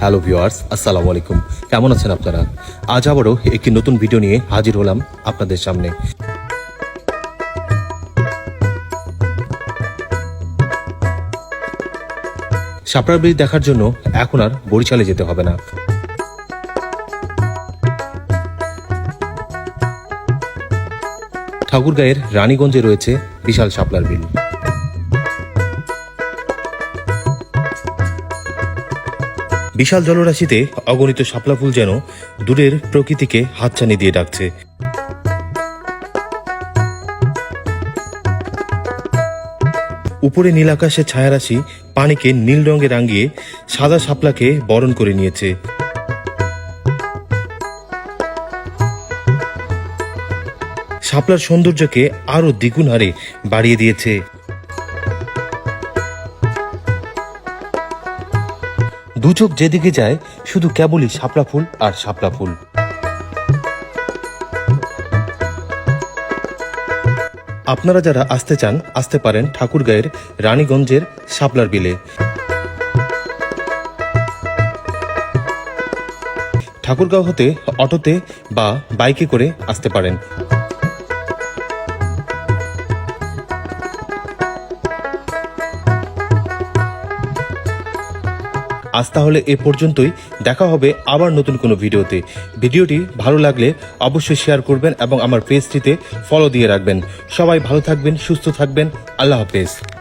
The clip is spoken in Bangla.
হ্যালো ভিউয়ার্স, আসসালামু আলাইকুম। কেমন আছেন আপনারা? আজ আবারও একটি নতুন ভিডিও নিয়ে হাজির হলাম আপনাদের সামনে। শাপড়ার ব্রিজ দেখার জন্য এখন আর বরিশালে যেতে হবে না। ঠাকুরগাঁয়ের রানীগঞ্জে রয়েছে বিশাল শাপলার বিল বিশাল জলরাশিতে অগণিত শাপলা ফুল যেন দূরের প্রকৃতিকে হাতছানি দিয়ে ডাকছে। উপরে নীল আকাশের ছায়ারাশি পানিকে নীল রঙে রাঙিয়ে সাদা শাপলাকে বরণ করে নিয়েছে। শাপলার সৌন্দর্যকে আরও দ্বিগুণ হারে বাড়িয়ে দিয়েছে। দু চোখ যেদিকে যায়, শুধু কেবলই শাপলা ফুল আর শাপলা ফুল। আপনারা যারা আসতে চান, আসতে পারেন ঠাকুরগাঁয়ের রানীগঞ্জের শাপলার বিলে। ঠাকুরগাঁও হতে, অটোতে বা বাইকে করে আসতে পারেন। আজ তাহলে এ পর্যন্তই। দেখা হবে আবার নতুন কোনো ভিডিওতে। ভিডিওটি ভালো লাগলে অবশ্যই শেয়ার করবেন এবং আমার পেজটিতে ফলো দিয়ে রাখবেন। সবাই ভালো থাকবেন, সুস্থ থাকবেন। আল্লাহ হাফেজ।